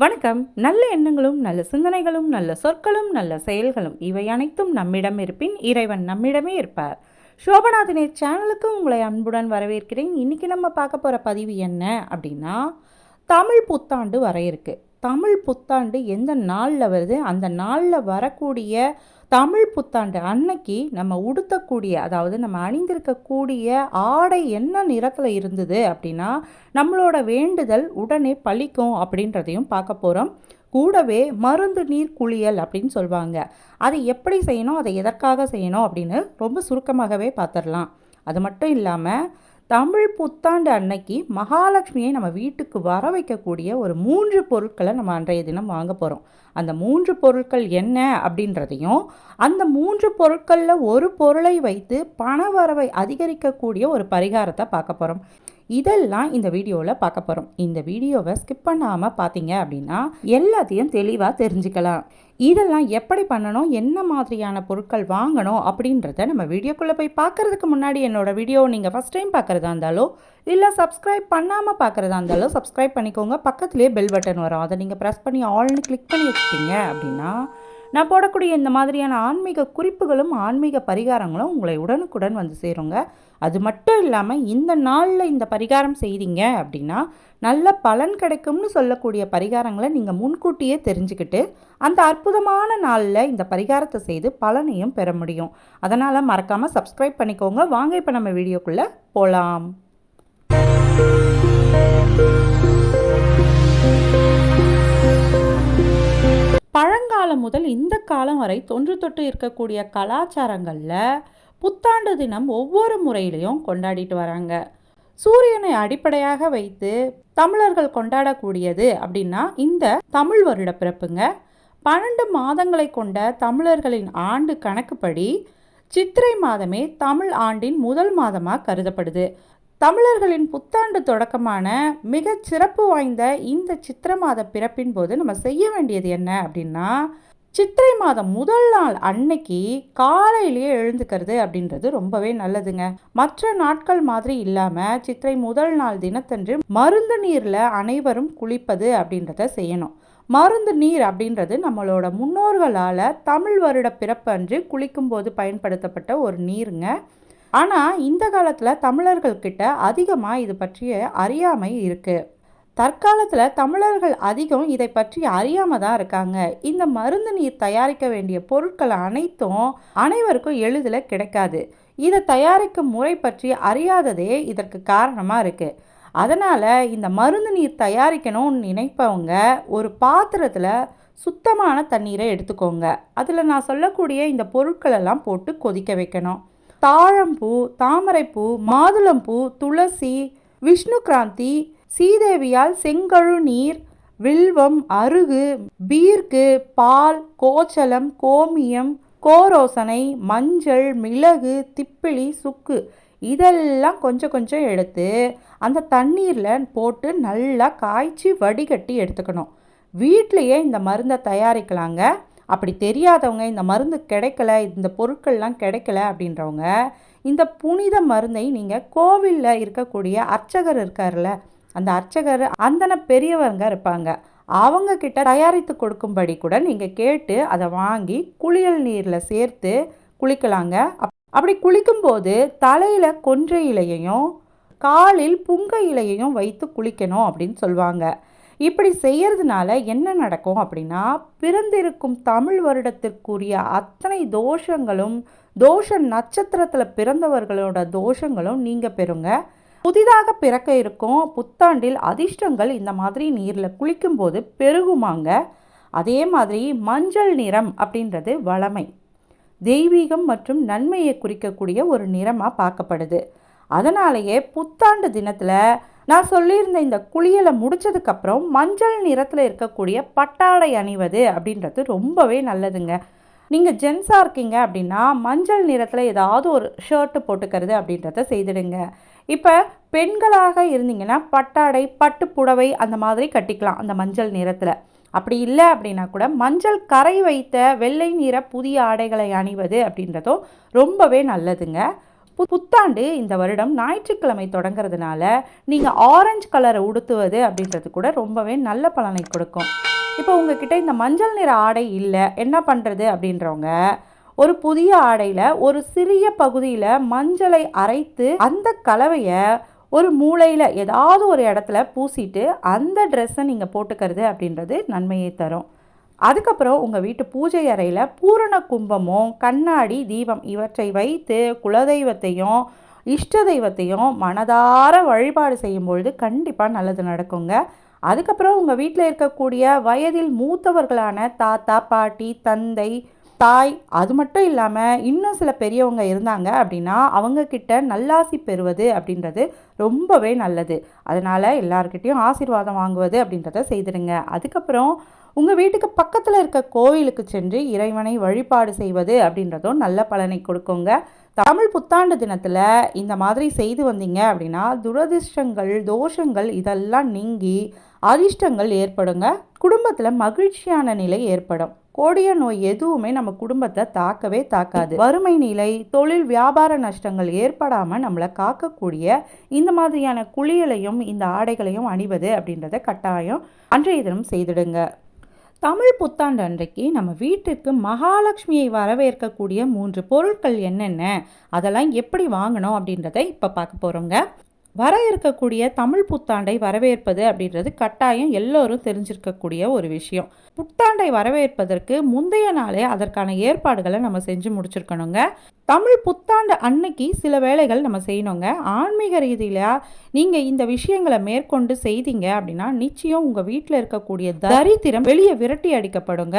வணக்கம். நல்ல எண்ணங்களும் நல்ல சிந்தனைகளும் நல்ல சொற்களும் நல்ல செயல்களும் இவை அனைத்தும் நம்மிடம் இருப்பின் இறைவன் நம்மிடமே இருப்பார். சோபநாதினே சேனலுக்கு உங்களை அன்புடன் வரவேற்கிறேன். இன்றைக்கி நம்ம பார்க்க போகிற பதிவு என்ன அப்படின்னா தமிழ் புத்தாண்டு வர தமிழ் புத்தாண்டு எந்த நாளில் வருது? அந்த நாளில் வரக்கூடிய தமிழ் புத்தாண்டு அன்னைக்கு நம்ம உடுத்தக்கூடிய அதாவது நம்ம அணிந்திருக்கக்கூடிய ஆடை என்ன நிறத்தில் இருந்தது அப்படின்னா நம்மளோட வேண்டுதல் உடனே பழிக்கும் அப்படின்றதையும் பார்க்க போகிறோம் கூடவே மருந்து நீர் குளியல் அப்படின்னு சொல்லுவாங்க. அதை எப்படி செய்யணும் அதை எதற்காக செய்யணும் அப்படின்னு ரொம்ப சுருக்கமாகவே பார்த்துடலாம். அது மட்டும் இல்லாமல் தமிழ் புத்தாண்டு அன்னைக்கு மகாலட்சுமியை நம்ம வீட்டுக்கு வர வைக்கக்கூடிய ஒரு மூன்று பொருட்களை நம்ம அன்றைய தினம் வாங்க போகிறோம் அந்த மூன்று பொருட்கள் என்ன அப்படின்றதையும் அந்த மூன்று பொருட்களில் ஒரு பொருளை வைத்து பண வரவை அதிகரிக்கக்கூடிய ஒரு பரிகாரத்தை பார்க்க போகிறோம் இதெல்லாம் இந்த வீடியோவில் பார்க்க போகிறோம் இந்த வீடியோவை ஸ்கிப் பண்ணாமல் பார்த்தீங்க அப்படின்னா எல்லாத்தையும் தெளிவாக தெரிஞ்சுக்கலாம். இதெல்லாம் எப்படி பண்ணணும்? என்ன மாதிரியான பொருட்கள் வாங்கணும்? அப்படின்றத நம்ம வீடியோக்குள்ளே போய் பார்க்குறதுக்கு முன்னாடி என்னோட வீடியோ நீங்கள் ஃபஸ்ட் டைம் பார்க்குறதா இருந்தாலோ இல்லை சப்ஸ்கிரைப் பண்ணாமல் பார்க்குறதா இருந்தாலும் சப்ஸ்கிரைப் பண்ணிக்கோங்க. பக்கத்துலேயே பெல் பட்டன் வரும். அதை நீங்கள் ப்ரெஸ் பண்ணி ஆல்னு கிளிக் பண்ணி வச்சுட்டீங்க அப்படின்னா நான் போடக்கூடிய இந்த மாதிரியான ஆன்மீக குறிப்புகளும் ஆன்மீக பரிகாரங்களும் உங்களை உடனுக்குடன் வந்து சேருங்க. அது மட்டும் இல்லாமல் இந்த நாளில் இந்த பரிகாரம் செய்தீங்க அப்படின்னா நல்ல பலன் கிடைக்கும்னு சொல்லக்கூடிய பரிகாரங்களை நீங்கள் முன்கூட்டியே தெரிஞ்சுக்கிட்டு அந்த அற்புதமான நாளில் இந்த பரிகாரத்தை செய்து பலனையும் பெற முடியும். அதனால் மறக்காமல் சப்ஸ்கிரைப் பண்ணிக்கோங்க. வாங்க இப்போ நம்ம வீடியோக்குள்ளே போகலாம் பழங்காலம் முதல் இந்த காலம் வரை தொன்று தொட்டு இருக்கக்கூடிய கலாச்சாரங்களில் புத்தாண்டு தினம் ஒவ்வொரு முறையிலையும் கொண்டாடிட்டு வராங்க. சூரியனை அடிப்படையாக வைத்து தமிழர்கள் கொண்டாடக்கூடியது அப்படின்னா இந்த தமிழ் வருட பிறப்புங்க. பன்னெண்டு மாதங்களை கொண்ட தமிழர்களின் ஆண்டு கணக்குப்படி சித்திரை மாதமே தமிழ் ஆண்டின் முதல் மாதமாக கருதப்படுது. தமிழர்களின் புத்தாண்டு தொடக்கமான மிக சிறப்பு வாய்ந்த இந்த சித்திர மாத பிறப்பின் போது நம்ம செய்ய வேண்டியது என்ன அப்படின்னா சித்திரை மாதம் முதல் நாள் அன்னைக்கு காலையிலேயே எழுந்துக்கிறது அப்படின்றது ரொம்பவே நல்லதுங்க. மற்ற நாட்கள் மாதிரி இல்லாமல் சித்திரை முதல் நாள் தினத்தன்று மருந்து நீரில் அனைவரும் குளிப்பது அப்படின்றத செய்யணும். மருந்து நீர் அப்படின்றது நம்மளோட முன்னோர்களால் தமிழ் வருட பிறப்பு அன்று குளிக்கும்போது பயன்படுத்தப்பட்ட ஒரு நீருங்க. ஆனால் இந்த காலத்தில் தமிழர்கள்கிட்ட அதிகமாக இது பற்றிய அறியாமை இருக்குது தற்காலத்தில் தமிழர்கள் அதிகம் இதை பற்றி அறியாமல் தான் இருக்காங்க. இந்த மருந்து நீர் தயாரிக்க வேண்டிய பொருட்கள் அனைத்தும் அனைவருக்கும் எளிதில் கிடைக்காது. இதை தயாரிக்கும் முறை பற்றி அறியாததே இதற்கு காரணமாக இருக்குது அதனால் இந்த மருந்து நீர் தயாரிக்கணும்னு நினைப்பவங்க ஒரு பாத்திரத்தில் சுத்தமான தண்ணீரை எடுத்துக்கோங்க. அதில் நான் சொல்லக்கூடிய இந்த பொருட்களெல்லாம் போட்டு கொதிக்க வைக்கணும். தாழம்பூ தாமரைப்பூ மாதுளம்பூ துளசி விஷ்ணு கிராந்தி சீதேவியால் செங்கழு நீர் வில்வம் அருகு பீர்க்கு பால் கோச்சலம் கோமியம் கோரோசனை மஞ்சள் மிளகு திப்பிலி சுக்கு இதெல்லாம் கொஞ்சம் கொஞ்சம் எடுத்து அந்த தண்ணீரில் போட்டு நல்லா காய்ச்சி வடிகட்டி எடுத்துக்கணும். வீட்டிலையே இந்த மருந்தை தயாரிக்கலாங்க. அப்படி தெரியாதவங்க இந்த மருந்து கிடைக்கல இந்த பொருட்கள்லாம் கிடைக்கல அப்படின்றவங்க இந்த புனித மருந்தை நீங்கள் கோவிலில் இருக்கக்கூடிய அர்ச்சகர் இருக்கார்ல அந்த அர்ச்சகர் அந்தன பெரியவங்க இருப்பாங்க. அவங்க கிட்ட தயாரித்து கொடுக்கும்படி கூட நீங்கள் கேட்டு அதை வாங்கி குளியல் நீரில் சேர்த்து குளிக்கலாங்க. அப்படி குளிக்கும்போது தலையில் கொன்றை இலையையும் காலில் புங்க இலையையும் வைத்து குளிக்கணும் அப்படின்னு சொல்லுவாங்க. இப்படி செய்யறதுனால என்ன நடக்கும் அப்படின்னா பிறந்திருக்கும் தமிழ் வருடத்திற்குரிய அத்தனை தோஷங்களும் தோஷ நட்சத்திரத்தில் பிறந்தவர்களோட தோஷங்களும் நீங்கள் பெறுங்க. புதிதாக பிறக்க இருக்கும் புத்தாண்டில் அதிர்ஷ்டங்கள் இந்த மாதிரி நீரில் குளிக்கும்போது பெருகுமாங்க. அதே மாதிரி மஞ்சள் நிறம் அப்படின்றது வளமை. தெய்வீகம் மற்றும் நன்மையை குறிக்கக்கூடிய ஒரு நிறமாக பார்க்கப்படுது. அதனாலேயே புத்தாண்டு தினத்தில் நான் சொல்லியிருந்த இந்த குளியலை முடித்ததுக்கப்புறம் மஞ்சள் நிறத்தில் இருக்கக்கூடிய பட்டாடை அணிவது அப்படின்றது ரொம்பவே நல்லதுங்க. நீங்கள் ஜென்ஸாக இருக்கீங்க அப்படின்னா மஞ்சள் நிறத்தில் ஏதாவது ஒரு ஷர்ட்டு போட்டுக்கிறது அப்படின்றத செய்திடுங்க. இப்போ பெண்களாக இருந்தீங்கன்னா பட்டாடை பட்டு புடவை அந்த மாதிரி கட்டிக்கலாம் அந்த மஞ்சள் நிறத்தில். அப்படி இல்லை அப்படின்னா கூட மஞ்சள் கரை வைத்த வெள்ளை நிற புதிய ஆடைகளை அணிவது அப்படின்றதும் ரொம்பவே நல்லதுங்க. புத்தாண்டு இந்த வருடம் ஞாயிற்றுக்கிழமை தொடங்குறதுனால நீங்கள் ஆரஞ்சு கலரை உடுத்துவது அப்படின்றது கூட ரொம்பவே நல்ல பலனை கொடுக்கும். இப்போ உங்ககிட்ட இந்த மஞ்சள் நிற ஆடை இல்லை என்ன பண்ணுறது அப்படின்றவங்க ஒரு புதிய ஆடையில் ஒரு சிறிய பகுதியில் மஞ்சளை அரைத்து அந்த கலவையை ஒரு மூலையில் ஏதாவது ஒரு இடத்துல பூசிட்டு அந்த ட்ரெஸ்ஸை நீங்கள் போட்டுக்கிறது அப்படின்றது நன்மையை தரும். அதுக்கப்புறம் உங்கள் வீட்டு பூஜை அறையில் பூரண கும்பமும் கண்ணாடி தீபம் இவற்றை வைத்து குலதெய்வத்தையும் இஷ்ட தெய்வத்தையும் மனதார வழிபாடு செய்யும்பொழுது கண்டிப்பாக நல்லது நடக்குங்க. அதுக்கப்புறம் உங்கள் வீட்டில் இருக்கக்கூடிய வயதில் மூத்தவர்களான தாத்தா பாட்டி தந்தை தாய் அது மட்டும் இல்லாமல் இன்னும் சில பெரியவங்க இருந்தாங்க அப்படின்னா அவங்கக்கிட்ட நல்லாசி பெறுவது அப்படின்றது ரொம்பவே நல்லது. அதனால் எல்லாருக்கிட்டேயும் ஆசீர்வாதம் வாங்குவது அப்படின்றத செய்திடுங்க. அதுக்கப்புறம் உங்கள் வீட்டுக்கு பக்கத்தில் இருக்க கோவிலுக்கு சென்று இறைவனை வழிபாடு செய்வது அப்படின்றதும் நல்ல பலனை கொடுக்குங்க. தமிழ் புத்தாண்டு தினத்தில் இந்த மாதிரி செய்து வந்தீங்க அப்படின்னா துரதிர்ஷ்டங்கள் தோஷங்கள் இதெல்லாம் நீங்கி அதிர்ஷ்டங்கள் ஏற்படுங்க. குடும்பத்தில் மகிழ்ச்சியான நிலை ஏற்படும். கோடிய நோய் எதுவுமே நம்ம குடும்பத்தை தாக்கவே தாக்காது. வறுமை நிலை தொழில் வியாபார நஷ்டங்கள் ஏற்படாமல் நம்மளை காக்கக்கூடிய இந்த மாதிரியான குளியலையும் இந்த ஆடைகளையும் அணிவது அப்படின்றத கட்டாயம் அன்றைய தினம் செய்திடுங்க. தமிழ் புத்தாண்டு அன்றைக்கு நம்ம வீட்டிற்கு மகாலட்சுமியை வரவேற்கக்கூடிய மூன்று பொருட்கள் என்னென்ன? அதெல்லாம் எப்படி வாங்கணும் அப்படின்றத இப்போ பார்க்க போகிறோங்க வர இருக்கக்கூடிய தமிழ் புத்தாண்டை வரவேற்பது அப்படின்றது கட்டாயம் எல்லோரும் தெரிஞ்சிருக்கக்கூடிய ஒரு விஷயம். புத்தாண்டை வரவேற்பதற்கு முந்தைய நாளே அதற்கான ஏற்பாடுகளை நம்ம செஞ்சு முடிச்சிருக்கணுங்க. தமிழ் புத்தாண்டு அன்னைக்கு சில வேலைகள் நம்ம செய்யணுங்க. ஆன்மீக ரீதியில் நீங்கள் இந்த விஷயங்களை மேற்கொண்டு செய்தீங்க அப்படின்னா நிச்சயம் உங்கள் வீட்டில் இருக்கக்கூடிய தரித்திரம் வெளியே விரட்டி அடிக்கப்படுங்க.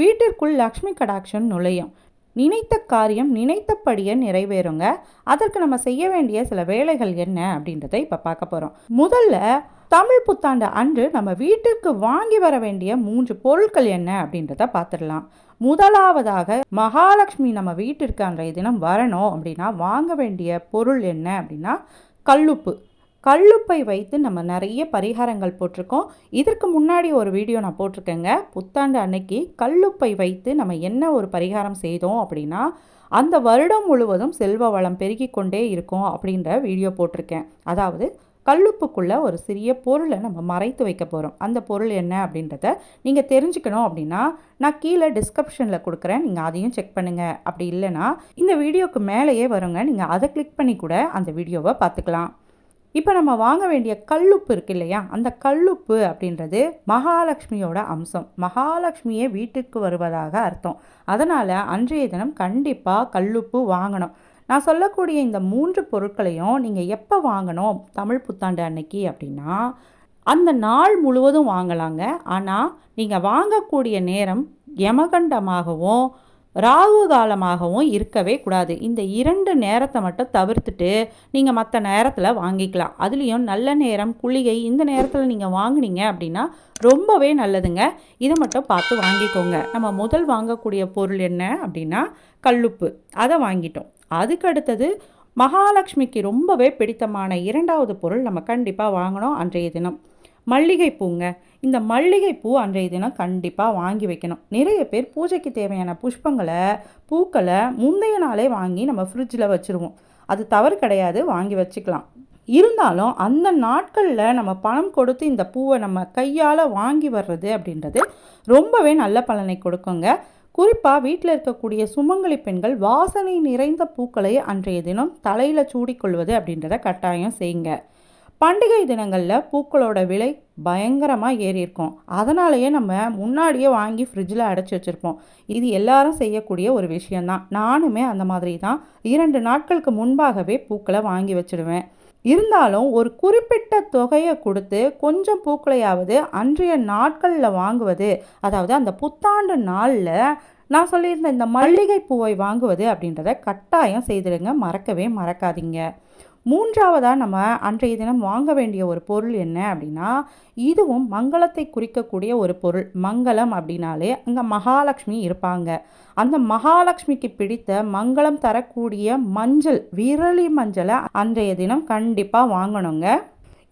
வீட்டிற்குள் லக்ஷ்மி கடாட்சம் நுழையும். நினைத்த காரியம் நினைத்தபடியே நிறைவேறுங்க. அதற்கு நம்ம செய்ய வேண்டிய சில வேலைகள் என்ன அப்படின்றத இப்போ பார்க்க போகிறோம் முதல்ல தமிழ் புத்தாண்டு அன்று நம்ம வீட்டிற்கு வாங்கி வர வேண்டிய மூன்று பொருட்கள் என்ன அப்படின்றத பார்த்துடலாம். முதலாவதாக மகாலட்சுமி நம்ம வீட்டிற்கு அன்றைய தினம் வரணும் அப்படின்னா வாங்க வேண்டிய பொருள் என்ன அப்படின்னா கல்லுப்பு. கல்லுப்பை வைத்து நம்ம நிறைய பரிகாரங்கள் போட்டிருக்கோம். இதற்கு முன்னாடி ஒரு வீடியோ நான் போட்டிருக்கேங்க. புத்தாண்டு அன்னைக்கு கல்லுப்பை வைத்து நம்ம என்ன ஒரு பரிகாரம் செய்தோம் அப்படின்னா அந்த வருடம் முழுவதும் செல்வ வளம் பெருகி கொண்டே இருக்கும் அப்படின்ற வீடியோ போட்டிருக்கேன். அதாவது கல்லுப்புக்குள்ளே ஒரு சிறிய பொருளை நம்ம மறைத்து வைக்க போகிறோம் அந்த பொருள் என்ன அப்படின்றத நீங்கள் தெரிஞ்சுக்கணும் அப்படின்னா நான் கீழே டிஸ்கிரிப்ஷனில் கொடுக்குறேன். நீங்கள் அதையும் செக் பண்ணுங்கள் அப்படி இல்லைன்னா இந்த வீடியோக்கு மேலேயே வருங்க. நீங்கள் அதை கிளிக் பண்ணி கூட அந்த வீடியோவை பார்த்துக்கலாம். இப்போ நம்ம வாங்க வேண்டிய கல்லுப்பு இருக்கு இல்லையா? அந்த கல்லுப்பு அப்படின்றது மகாலட்சுமியோட அம்சம். மகாலட்சுமியே வீட்டுக்கு வருவதாக அர்த்தம். அதனால் அன்றைய தினம் கண்டிப்பாக கல்லுப்பு வாங்கணும். நான் சொல்லக்கூடிய இந்த மூன்று பொருட்களையும் நீங்கள் எப்போ வாங்கணும்? தமிழ் புத்தாண்டு அன்னைக்கு அப்படின்னா அந்த நாள் முழுவதும் வாங்கலாங்க. ஆனால் நீங்கள் வாங்கக்கூடிய நேரம் யமகண்டமாகவும் ராகு காலமாகவும் இருக்கவே கூடாது. இந்த இரண்டு நேரத்தை மட்டும் தவிர்த்துட்டு நீங்கள் மற்ற நேரத்தில் வாங்கிக்கலாம். அதுலேயும் நல்ல நேரம் குளிகை இந்த நேரத்தில் நீங்கள் வாங்குனீங்க அப்படின்னா ரொம்பவே நல்லதுங்க. இதை மட்டும் பார்த்து வாங்கிக்கோங்க. நம்ம முதல் வாங்கக்கூடிய பொருள் என்ன அப்படின்னா கல்லுப்பு. அதை வாங்கிட்டோம். அதுக்கு அடுத்தது மகாலட்சுமிக்கு ரொம்பவே பிடித்தமான இரண்டாவது பொருள் நம்ம கண்டிப்பாக வாங்கணும் அன்றைய தினம். மல்லிகைப்பூங்க இந்த மல்லிகைப்பூ அன்றைய தினம் கண்டிப்பாக வாங்கி வைக்கணும். நிறைய பேர் பூஜைக்கு தேவையான புஷ்பங்களை பூக்களை முந்தைய நாளே வாங்கி நம்ம ஃப்ரிட்ஜில் வச்சுருவோம். அது தவறு கிடையாது வாங்கி வச்சுக்கலாம். இருந்தாலும் அந்த நாட்களில் நம்ம பணம் கொடுத்து இந்த பூவை நம்ம கையால் வாங்கி வர்றது அப்படின்றது ரொம்பவே நல்ல பலனை கொடுக்குங்க. குறிப்பாக வீட்டில் இருக்கக்கூடிய சுமங்கலி பெண்கள் வாசனை நிறைந்த பூக்களை அன்றைய தினம் தலையில் சூடிக்கொள்வது அப்படின்றத கட்டாயம் செய்யுங்க. பண்டிகை தினங்களில் பூக்களோட விலை பயங்கரமாக ஏறியிருக்கும். அதனாலேயே நம்ம முன்னாடியே வாங்கி ஃப்ரிட்ஜில் அடைச்சி வச்சுருப்போம். இது எல்லாரும் செய்யக்கூடிய ஒரு விஷயந்தான் நானுமே அந்த மாதிரி தான். இரண்டு நாட்களுக்கு முன்பாகவே பூக்களை வாங்கி வச்சுடுவேன். இருந்தாலும் ஒரு குறிப்பிட்ட தொகையை கொடுத்து கொஞ்சம் பூக்களையாவது அன்றைய நாட்களில் வாங்குவது அதாவது அந்த புத்தாண்டு நாளில் நான் சொல்லியிருந்த இந்த மல்லிகை பூவை வாங்குவது அப்படின்றத கட்டாயம் செய்திடுங்க. மறக்கவே மறக்காதீங்க. மூன்றாவதாக நம்ம அன்றைய தினம் வாங்க வேண்டிய ஒரு பொருள் என்ன அப்படின்னா இதுவும் மங்களத்தை குறிக்கக்கூடிய ஒரு பொருள். மங்களம் அப்படின்னாலே அங்கே மகாலட்சுமி இருப்பாங்க. அந்த மகாலட்சுமிக்கு பிடித்த மங்களம் தரக்கூடிய மஞ்சள் விரலி மஞ்சளை அன்றைய தினம் கண்டிப்பாக வாங்கணுங்க.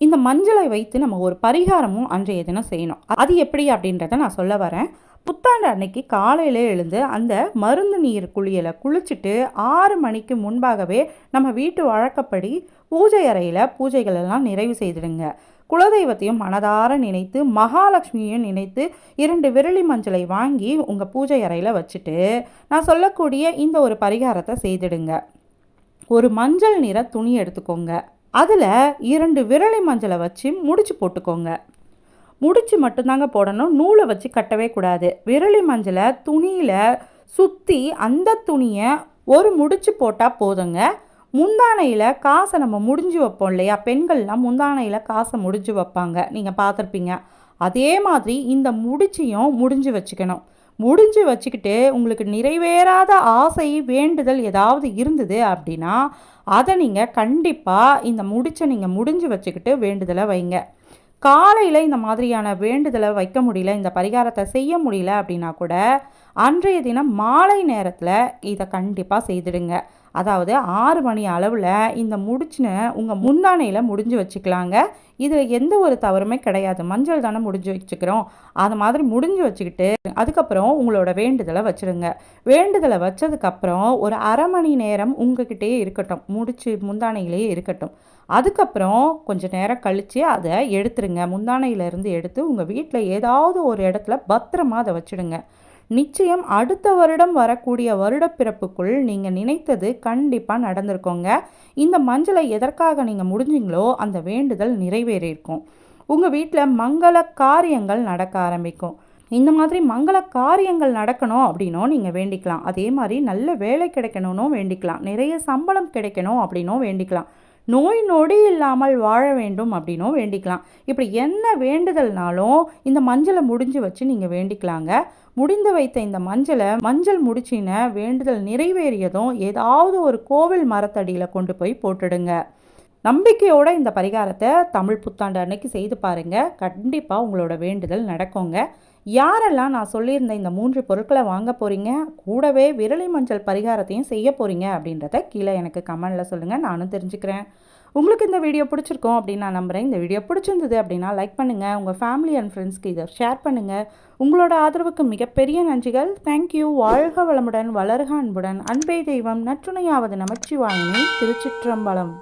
இந்த மஞ்சளை வைத்து நம்ம ஒரு பரிகாரமும் அன்றைய தினம் செய்யணும். அது எப்படி அப்படின்றத நான் சொல்ல வரேன். புத்தாண்டு அன்னைக்கு காலையிலே எழுந்து அந்த மருந்து நீர் குளியலை குளிச்சுட்டு ஆறு மணிக்கு முன்பாகவே நம்ம வீட்டு வழக்கப்படி பூஜை அறையில் பூஜைகள் எல்லாம் நிறைவு செய்திடுங்க. குலதெய்வத்தையும் மனதார நினைத்து மகாலட்சுமியையும் நினைத்து இரண்டு விரலி மஞ்சளை வாங்கி உங்கள் பூஜை அறையில் வச்சுட்டு நான் சொல்லக்கூடிய இந்த ஒரு பரிகாரத்தை செய்திடுங்க. ஒரு மஞ்சள் நிற துணி எடுத்துக்கோங்க. அதில் இரண்டு விரலி மஞ்சளை வச்சு முடிச்சு போட்டுக்கோங்க. முடிச்சு மட்டும்தாங்க போடணும். நூலை வச்சு கட்டவே கூடாது. விரலி மஞ்சளை துணியில் சுற்றி அந்த துணியை ஒரு முடிச்சு போட்டால் போதுங்க. முந்தானையில் காசை நம்ம முடிஞ்சு வைப்போம் இல்லையா? பெண்கள்லாம் முந்தானையில் காசை முடிஞ்சு வைப்பாங்க. நீங்கள் பார்த்துருப்பீங்க. அதே மாதிரி இந்த முடிச்சையும் முடிஞ்சு வச்சுக்கணும். முடிஞ்சு வச்சுக்கிட்டு உங்களுக்கு நிறைவேறாத ஆசை வேண்டுதல் ஏதாவது இருந்தது அப்படின்னா அதை நீங்கள் கண்டிப்பாக இந்த முடிச்சை நீங்கள் முடிஞ்சு வச்சுக்கிட்டு வேண்டுதலை வைங்க. காலையில் இந்த மாதிரியான வேண்டுதலை வைக்க முடியல இந்த பரிகாரத்தை செய்ய முடியல அப்படின்னா கூட அன்றைய தினம் மாலை நேரத்தில் இதை கண்டிப்பாக செய்திடுங்க. அதாவது ஆறு மணி அளவில் இந்த முடிச்சுன்னு உங்கள் முந்தானையில் முடிஞ்சு வச்சுக்கலாங்க. இதில் எந்த ஒரு தவறுமே கிடையாது. மஞ்சள் தானே முடிஞ்சு வச்சுக்கிறோம். அது மாதிரி முடிஞ்சு வச்சுக்கிட்டு அதுக்கப்புறம் உங்களோட வேண்டுதலை வச்சுருங்க வேண்டுதலை வச்சதுக்கப்புறம் ஒரு அரை மணி நேரம் உங்ககிட்டயே இருக்கட்டும். முடிச்சு முந்தானையிலேயே இருக்கட்டும். அதுக்கப்புறம் கொஞ்சம் நேரம் கழித்து அதை எடுத்துருங்க முந்தானையிலேருந்து எடுத்து உங்கள் வீட்டில் ஏதாவது ஒரு இடத்துல பத்திரமா அதை வச்சுடுங்க. நிச்சயம் அடுத்த வருடம் வரக்கூடிய வருடப்பிறப்புக்குள் நீங்கள் நினைத்தது கண்டிப்பாக நடந்திருக்கோங்க. இந்த மஞ்சளை எதற்காக நீங்கள் முடிஞ்சிங்களோ அந்த வேண்டுதல் நிறைவேறியிருக்கும். உங்கள் வீட்டில் மங்கள காரியங்கள் நடக்க ஆரம்பிக்கும். இந்த மாதிரி மங்கள காரியங்கள் நடக்கணும் அப்படின்னும் நீங்கள் வேண்டிக்கலாம். அதே மாதிரி நல்ல வேலை கிடைக்கணும்னும் வேண்டிக்கலாம். நிறைய சம்பளம் கிடைக்கணும் அப்படின்னும் வேண்டிக்கலாம். நோய் நொடி இல்லாமல் வாழ வேண்டும் அப்படின்னும் வேண்டிக்கலாம். இப்படி என்ன வேண்டுதல்னாலும் இந்த மஞ்சளை முடிஞ்சு வச்சு நீங்கள் வேண்டிக்கலாங்க. முடிந்து வைத்த இந்த மஞ்சளை மஞ்சள் முடிச்சின வேண்டுதல் நிறைவேறியதும் ஏதாவது ஒரு கோவில் மரத்தடியில் கொண்டு போய் போட்டுடுங்க. நம்பிக்கையோட இந்த பரிகாரத்தை தமிழ் புத்தாண்டு அன்னைக்கு செய்து பாருங்கள் கண்டிப்பாக உங்களோட வேண்டுதல் நடக்குங்க. யாரெல்லாம் நான் சொல்லியிருந்த இந்த மூன்று பொருட்களை வாங்க போகிறீங்க கூடவே விரலி மஞ்சள் பரிகாரத்தையும் செய்ய போகிறீங்க அப்படின்றத கீழே எனக்கு கமெண்டில் சொல்லுங்கள் நானும் தெரிஞ்சுக்கிறேன். உங்களுக்கு இந்த வீடியோ பிடிச்சிருக்கோம் அப்படின்னு நான் நம்புகிறேன் இந்த வீடியோ பிடிச்சிருந்தது அப்படின்னா லைக் பண்ணுங்கள் உங்கள் ஃபேமிலி அண்ட் ஃப்ரெண்ட்ஸ்க்கு இதை ஷேர் பண்ணுங்கள் உங்களோட ஆதரவுக்கு மிகப்பெரிய நன்றிகள். தேங்க்யூ வாழ்க வளமுடன் வளர்க அன்புடன். அன்பே தெய்வம் நற்றுணையாவது நமச்சிவாயினி திருச்சிற்றம்பலம்.